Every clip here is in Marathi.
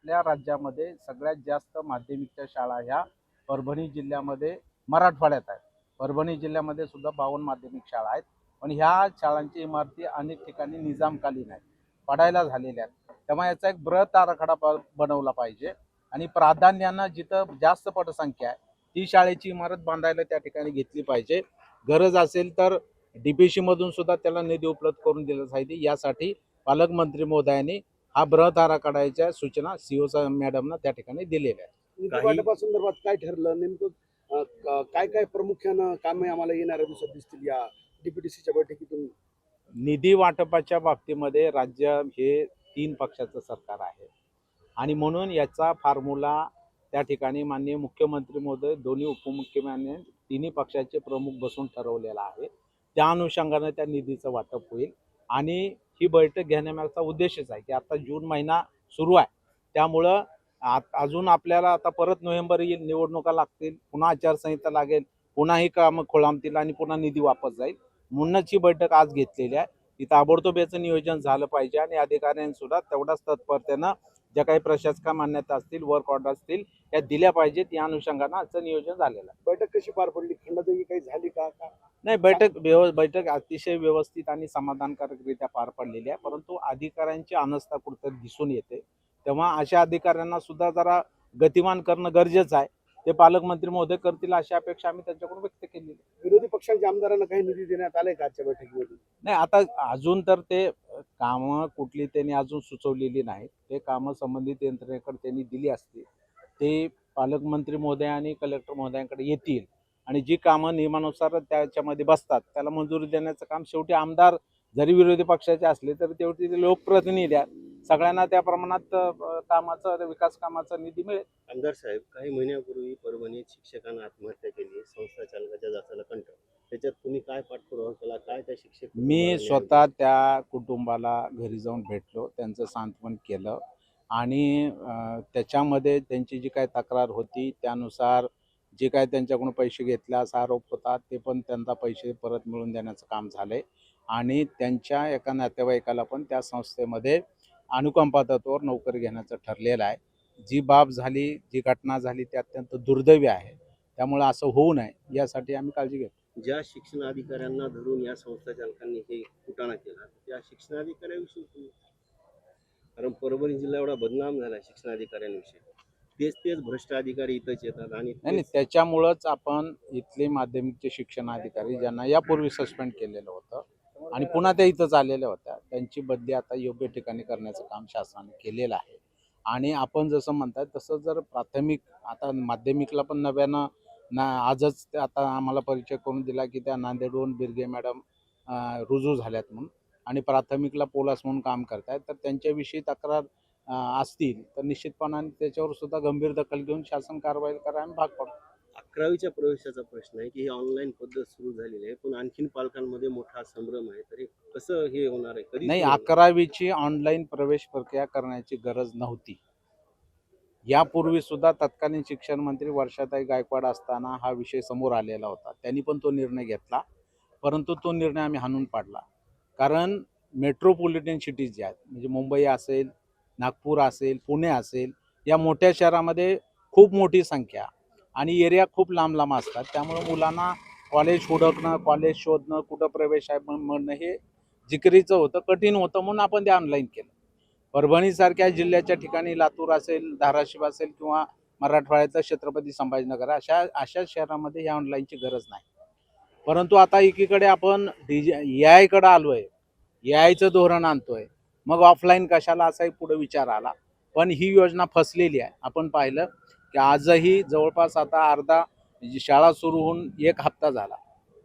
आपल्या राज्यामध्ये सगळ्यात जास्त माध्यमिकच्या शाळा ह्या परभणी जिल्ह्यामध्ये मराठवाड्यात आहेत. परभणी जिल्ह्यामध्ये सुद्धा बावन्न माध्यमिक शाळा आहेत. पण ह्या शाळांची इमारती अनेक ठिकाणी निजामकालीन आहेत. पडायला झालेल्या आहेत. त्यामुळे याचा एक बृहत आराखडा ब- बनवला पाहिजे. आणि प्राधान्यानं जिथं जास्त पटसंख्या आहे ती शाळेची इमारत बांधायला त्या ठिकाणी घेतली पाहिजे. गरज असेल तर डीपीसी मधून सुद्धा त्याला निधी उपलब्ध करून दिला पाहिजे. यासाठी पालकमंत्री महोदयांनी हा बृहत आराखड्याच्या सूचना सीओ मॅडमना त्या ठिकाणी दिलेल्या आहेत. वाटपासंदर्भात काय ठरलं? नेमकं काय काय प्रामुख्यानं कामे आम्हाला येणाऱ्या दिवसात दिसतील या डीपीटीसीच्या बैठकीतून? निधी वाटपाच्या बाबतीमध्ये राज्य हे तीन पक्षाचं सरकार आहे. आणि म्हणून याचा फॉर्म्युला त्या ठिकाणी माननीय मुख्यमंत्री महोदय दोन्ही उपमुख्यमंत्री तिन्ही पक्षाचे प्रमुख बसून ठरवलेला आहे. त्या अनुषंगानं त्या निधीचं वाटप होईल. आणि ही बैठक घेण्यामागचा उद्देशच आहे की आता जून महिना सुरू आहे. त्यामुळं अजून आपल्याला आता परत नोव्हेंबर येईल निवडणुका लागतील पुन्हा आचारसंहिता लागेल पुन्हा ही कामं खोळंबतील आणि पुन्हा निधी वापस जाईल. म्हणूनच ही बैठक आज घेतलेली आहे. की ताबडतोब याचं नियोजन झालं पाहिजे आणि अधिकाऱ्यांनी सुद्धा तेवढाच तत्परतेनं ज्या काही प्रशासका मान्यता असतील वर्क ऑर्डर असतील त्या दिल्या पाहिजेत. या अनुषंगानं आजचं नियोजन झालेलं आहे. बैठक कशी पार पडली? खंडदायी काही झाली का नाही बैठक व्यव बैठक अतिशय व्यवस्थित आणि समाधानकारकरित्या पार पडलेली आहे. परंतु अधिकाऱ्यांची अनस्था कुठंतरी दिसून येते. तेव्हा अशा अधिकाऱ्यांना सुद्धा जरा गतिमान करणं गरजेचं आहे. ते पालकमंत्री महोदय करतील अशी अपेक्षा आम्ही त्यांच्याकडून व्यक्त केलेली आहे. विरोधी पक्षांच्या आमदारांना काही निधी देण्यात आलाय का आजच्या बैठकीमध्ये? नाही आता अजून तर ते कामं कुठली त्यांनी अजून सुचवलेली नाहीत. ते कामं संबंधित यंत्रणेकडे त्यांनी दिली असती ते पालकमंत्री महोदय आणि कलेक्टर महोदयांकडे येतील. आणि जी कामं नियमानुसार त्याच्यामध्ये बसतात त्याला मंजुरी देण्याचं काम शेवटी आमदार जरी विरोधी पक्षाचे असले तरी तेवढी ते लोकप्रतिनिधी आहेत. सगळ्यांना त्या प्रमाणात कामाचं विकास कामाचा निधी मिळेल. आमदार साहेब काही महिन्यापूर्वी परभणीत शिक्षकांना आत्महत्या केली संस्था चालकाच्या जाचाला कंटाळ. त्याच्यात तुम्ही काय पाठपुरावा केला? काय त्या शिक्षक मी स्वतः त्या कुटुंबाला घरी जाऊन भेटलो त्यांचं सांत्वन केलं आणि त्याच्यामध्ये त्यांची जी काय तक्रार होती त्यानुसार जे काय त्यांच्याकडून पैसे घेतले असा आरोप होता ते पण त्यांना पैसे परत मिळवून देण्याचं काम झालं आहे आणि त्यांच्या एका नातेवाईकाला पण त्या संस्थेमध्ये अनुकंपा तत्वावर नोकरी घेण्याचं ठरलेलं आहे. जी बाब झाली जी घटना झाली ती अत्यंत दुर्दैवी आहे. त्यामुळं असं होऊ नये यासाठी आम्ही काळजी घेतो. ज्या शिक्षण अधिकाऱ्यांना धरून या संस्था चालकांनी हे कुटाणा केला त्या शिक्षणाधिकाऱ्याविषयी कारण परभणी जिल्हा एवढा बदनाम झाला शिक्षणाधिकाऱ्यांविषयी. तेच तेच भ्रष्ट अधिकारी इथंच येतात आणि नाही नाही तेच- त्याच्यामुळंच आपण इथले माध्यमिकचे शिक्षण अधिकारी ज्यांना यापूर्वी सस्पेंड केलेलं होतं आणि पुन्हा त्या इथंच आलेल्या होत्या त्यांची बदली आता योग्य ठिकाणी करण्याचं काम शासनाने केलेलं आहे. आणि आपण जसं म्हणताय तसं जर प्राथमिक आता माध्यमिकला पण नव्यानं ना आजच ते आता आम्हाला परिचय करून दिला की त्या नांदेडहून बिरगे मॅडम रुजू झाल्यात म्हणून आणि प्राथमिकला पोलास म्हणून काम करतायत तर त्यांच्याविषयी तक्रार असतील तर निश्चितपणाने त्याच्यावर सुद्धा गंभीर दखल घेऊन शासन कारवाई करायला भाग पडतो अकरावीच्या प्रवेशाचा प्रश्न आहे की ही ऑनलाईन पद्धत सुरू झालेली आहे पण आणखीन पालकांमध्ये मोठा संभ्रम आहे तरी कसं हे होणार आहे? कधी नाही? अकरावीची ऑनलाईन प्रवेश प्रक्रिया करण्याची गरज नव्हती. यापूर्वी सुद्धा तत्कालीन शिक्षण मंत्री वर्षाताई गायकवाड असताना हा विषय समोर आलेला होता. त्यांनी पण तो निर्णय घेतला परंतु तो निर्णय आम्ही हाणून पाडला. कारण मेट्रोपॉलिटन सिटीज ज्या आहेत म्हणजे मुंबई असेल नागपूर असेल पुणे असेल या मोठ्या शहरामध्ये खूप मोठी संख्या आणि एरिया खूप लांब लांब असतात. त्यामुळे मुलांना कॉलेज हुडकणं कॉलेज शोधणं कुठं प्रवेश आहे म्हणणं हे जिकरीचं होतं कठीण होतं म्हणून आपण ते ऑनलाईन केलं. परभणीसारख्या जिल्ह्याच्या ठिकाणी लातूर असेल धाराशिव असेल किंवा मराठवाड्याचं छत्रपती संभाजीनगर अशा अशा शहरामध्ये ह्या ऑनलाईनची गरज नाही. परंतु आता एकीकडे आपण डी जे ए आयकडं आलो आहे ए आयचं धोरण आणतोय. मग ऑफलाईन कशाला असाही पुढे विचार आला. पण ही योजना फसलेली आहे. आपण पाहिलं की आजही जवळपास आता अर्धा शाळा सुरू होऊन एक हप्ता झाला.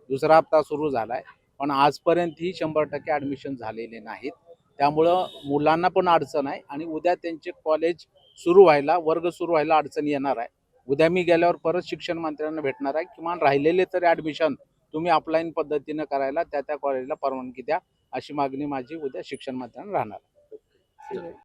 दुसरा हप्ता सुरू झाला आहे पण आजपर्यंतही शंभर टक्के ॲडमिशन झालेले नाहीत. त्यामुळं मुलांना पण अडचण आहे आणि उद्या त्यांचे कॉलेज सुरू व्हायला वर्ग सुरू व्हायला अडचण येणार आहे. उद्या मी गेल्यावर परत शिक्षण मंत्र्यांना भेटणार आहे. किमान राहिलेले तरी ॲडमिशन तुम्ही ऑफलाईन पद्धतीनं करायला त्या त्या कॉलेजला परवानगी द्या. अशी मागणी माझी उद्या शिक्षण मंत्र्यांना राहणार.